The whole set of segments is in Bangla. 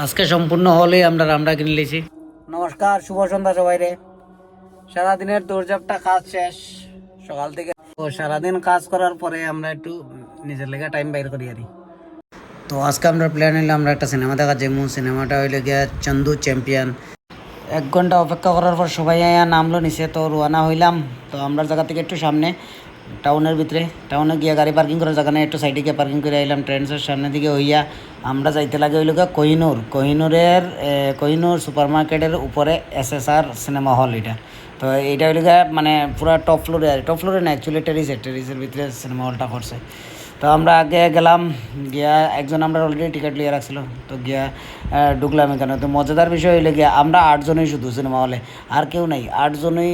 আজকে সম্পূর্ণ হলে আমরা রামটা কিনে লিছি নমস্কার, শুভ সন্ধ্যা সবাই রে সারাদিনের দৌড়ঝাপটা কাজ শেষ সকাল থেকে। তো সারাদিন কাজ করার পরে আমরা একটু নিজের লেগে টাইম বাইর করি আর তো আজকে আমরা প্ল্যান হইলে আমরা একটা সিনেমা দেখা যাব সিনেমাটা হইলে গিয়া চন্দু চ্যাম্পিয়ন এক ঘণ্টা অপেক্ষা করার পর সবাই আয়া নামলো নিচে, তো রোয়ানা হইলাম। তো আমরা জায়গা থেকে একটু সামনে টাউনের ভিতরে। টাউনে গিয়ে গাড়ি পার্কিং করার জায়গা নেই, একটু সাইডে গিয়ে পার্কিং করে আইলাম। ট্রেন্সের সামনে দিকে হইয়া আমরা যাইতে লাগে ওই লোকের কোহিনুর। কোহিনুরের কোহিনুর সুপার মার্কেটের উপরে এস এস আর সিনেমা হল এটা। তো হইল লোকের মানে পুরা টপ ফ্লোরে টপ ফ্লোরে না অ্যাকচুয়ালি টেরিসের টেরিসের ভিতরে সিনেমা হলটা করছে। তো আমরা আগে গেলাম, গিয়া একজন আমরা অলরেডি টিকিট লিয়ে রাখছিল। তো গিয়া ঢুকলাম এখানে। তো মজাদার বিষয় হইলে গিয়া আমরা আটজনই শুধু সিনেমা হলে আর কেউ নাই। আটজনই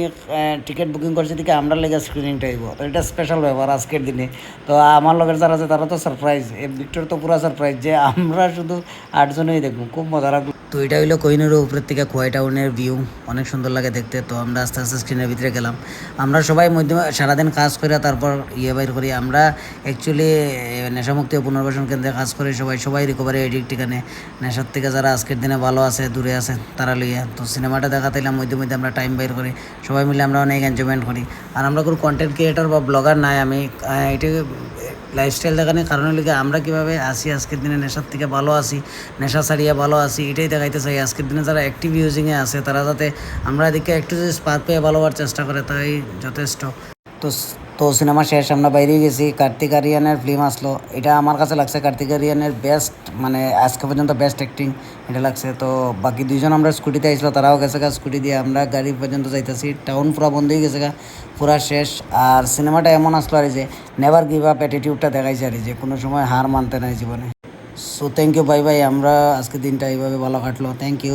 টিকিট বুকিং করছে দিকে আমরা লেগে স্ক্রিনিংটা আইব তো এটা স্পেশাল ব্যাপার আজকের দিনে। তো আমার লগের যারা আছে তারা তো সারপ্রাইজ ভিক্টর তো পুরো সারপ্রাইজ যে আমরা শুধু আটজনই দেখব। খুব মজা লাগল। তো এটা হইল কোহিনুর উপরের থেকে খোয়াই টাউনের ভিউ অনেক সুন্দর লাগে দেখতে। তো আমরা আস্তে আস্তে স্ক্রিনের ভিতরে গেলাম। আমরা সবাই মধ্যে সারাদিন কাজ করে তারপর ইয়ে বাইর করি। আমরা অ্যাকচুয়ালি নেশামুক্তি পুনর্বাসন কেন্দ্রে কাজ করি সবাই। সবাই রিকভারি এডিক্ট এখানে। নেশার থেকে যারা আজকের দিনে ভালো আছে, দূরে আছে, তারা লইয়া। তো সিনেমাটা দেখা তাইলাম মধ্যে মধ্যে আমরা টাইম বের করি। সবাই মিলে আমরা অনেক এনজয়মেন্ট করি। আর আমরা কোনো কন্টেন্ট ক্রিয়েটর বা ব্লগার নাই, আমি এটা লাইফস্টাইল দেখানোর কারণ গিয়ে আমরা কীভাবে আসি আজকের দিনে, নেশার থেকে ভালো আসি, নেশা ছাড়িয়ে ভালো আসি, এটাই দেখাইতে চাই। আজকের দিনে যারা অ্যাক্টিভ ইউজিংয়ে আছে, তারা যাতে আমরা এদিকে একটু যদি স্পার্ক পেয়ে ভালো হওয়ার চেষ্টা করে, তাই যথেষ্ট। তো তো সিনেমা শেষ, আমরা বাইরে গেছি। কার্তিক আরিয়ানের ফিল্ম আসলো। এটা আমার কাছে লাগছে কার্তিক আরিয়ানের বেস্ট মানে আজকে পর্যন্ত বেস্ট অ্যাক্টিং এটা লাগছে। তো বাকি দুইজন আমরা স্কুটিতে আইসলো তারাও গেছে গা স্কুটি দিয়ে। আমরা গাড়ি পর্যন্ত যাইতেছি টাউন পুরো বন্ধ হয়ে গেছে গা, পুরা শেষ। আর সিনেমাটা এমন আসলো আর যে নেভার গিভ আপ অ্যাটিটিউডটা দেখাইছে আর যে, কোনো সময় হার মানতে নাই জীবনে। So thank you bye bye আমরা আজকে দিনটা এইভাবে ভালো কাটলো। Thank you